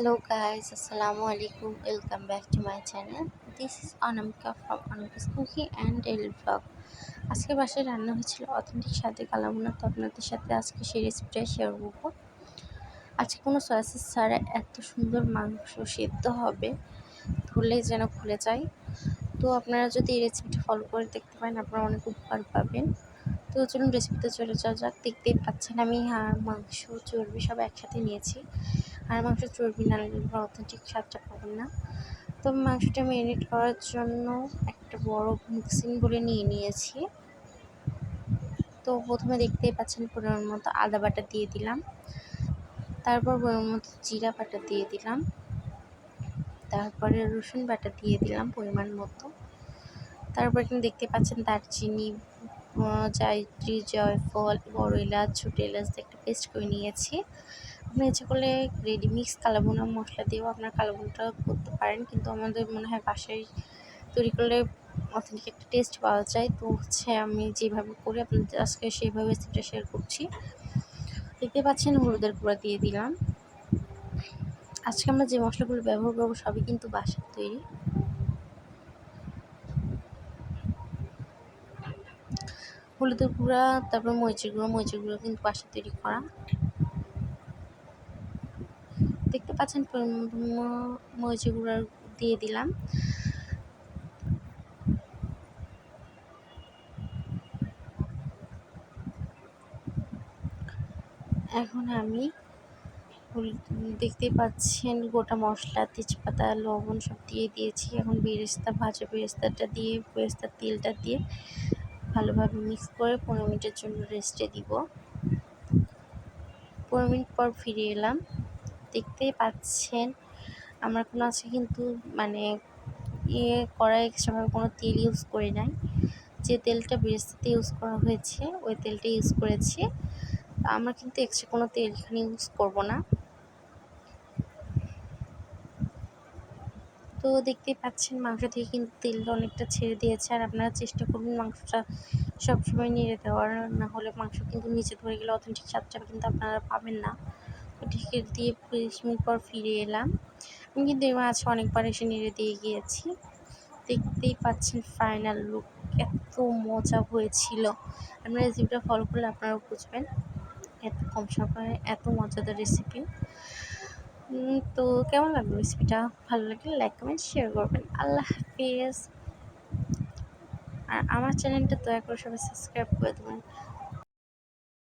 Hello guys, Assalamu alaikum. Welcome back to my channel. This is Anamika from Anamika's Cooking and Daily Vlog. আজকে বাসায় রান্না হয়েছিল authentic স্বাদে কালামুনা। তো আপনাদের সাথে আজকে সেই রেসিপিটাই শেয়ার করব। আজকে কোনো সয়াসিস ছাড়া এত সুন্দর মাংস সেদ্ধ হবে। ধরলে যেন খুলে যায় তো আপনারা যদি এই রেসিপিটা ফলো করে দেখতে পারেন আপনারা অনেক উপকার পাবেন। তো চলুন রেসিপিতে চলে যাওয়া যাক। দেখতেই পাচ্ছেন আমি হাড় মাংস চর্বি সব একসাথে নিয়েছি। হাড় মাংস চর্বি না নিলে অথেন্টিক স্বাদটা পাবেন না। তো মাংসটা ম্যারিনেট করার জন্য একটা বড় মিক্সিং বলে নিয়ে নিয়েছি। তো প্রথমে দেখতেই পাচ্ছেন পরিমাণ মতো আদা বাটা দিয়ে দিলাম। তারপর পরিমাণ মতো জিরা বাটা দিয়ে দিলাম। তারপরে রসুন বাটা দিয়ে দিলাম পরিমাণ মতো। তারপর এখানে দেখতে পাচ্ছেন দারচিনি জায়ত্রী, জয়ফল, বড় এলাচ, ছোটো এলাচ একটা পেস্ট করে নিয়েছি। আপনি ইচ্ছে করলে রেডি মিক্স কালাবুনা মশলা দিয়েও আপনার কালাবুনাটা করতে পারেন। কিন্তু আমাদের মনে হয় বাসায় তৈরি করলে অথেন্টিক একটা টেস্ট পাওয়া যায়। তো হচ্ছে আমি যেভাবে করি আপনাদের আজকে সেইভাবে রেসিপিটা শেয়ার করছি। দেখতে পাচ্ছেন হলুদের গুঁড়া দিয়ে দিলাম। আজকে আমরা যে মশলাগুলো ব্যবহার করব সবই কিন্তু বাসার তৈরি। হলুদের গুঁড়া, তারপর মরিচের গুঁড়ো মরিচের গুঁড়ো কিন্তু বাসা তৈরি করা। দেখতে পাচ্ছেন মরিচের গুঁড়া দিয়ে দিলাম। এখন আমি দেখতে পাচ্ছেন গোটা মশলা, তেজপাতা, লবণ সব দিয়ে দিয়েছি। এখন বেরেস্তা, ভাজা বেরেস্তাটা দিয়ে বেরেস্তার তেলটা দিয়ে ভালোভাবে মিক্স করে পনেরো মিনিটের জন্য রেস্টে দিব। পনেরো মিনিট পর ফিরে এলাম। দেখতেই পাচ্ছেন। আমার কোনো আছে কিন্তু মানে ইয়ে করা এক্সট্রাভাবে কোনো তেল ইউজ করি নাই। যে তেলটা বেরেস্তাতে ইউজ করা হয়েছে, ওই তেলটা ইউজ করেছি। আমরা কিন্তু এক্সট্রা কোনো তেল এখানে ইউজ করব না। তো দেখতেই পাচ্ছেন মাংস থেকে কিন্তু তেলটা অনেকটা ছেড়ে দিয়েছে। আর আপনারা চেষ্টা করবেন মাংসটা সবসময় নেড়ে দেওয়ার। না হলে মাংস কিন্তু নিচে ধরে গেলে অথেন্টিক স্বাদটা কিন্তু আপনারা পাবেন না। ঢেকে দিয়ে তিরিশ মিনিট পর ফিরে এলাম। আমি কিন্তু এবার আছে অনেকবার এসে নেড়ে দিয়ে গিয়েছি। দেখতেই পাচ্ছেন ফাইনাল লুক এত মজা হয়েছিল। আপনারা রেসিপিটা ফলো করলে আপনারাও বুঝবেন এত কম সময়ে এত মজাদার রেসিপি তো কেমন লাগল রেসিপিটা ভালো লাগলে লাইক কমেন্ট শেয়ার করবেন। আল্লাহ হাফিজ। আর আমার চ্যানেলটা দয়া করে সবাই সাবস্ক্রাইব করে দেবেন।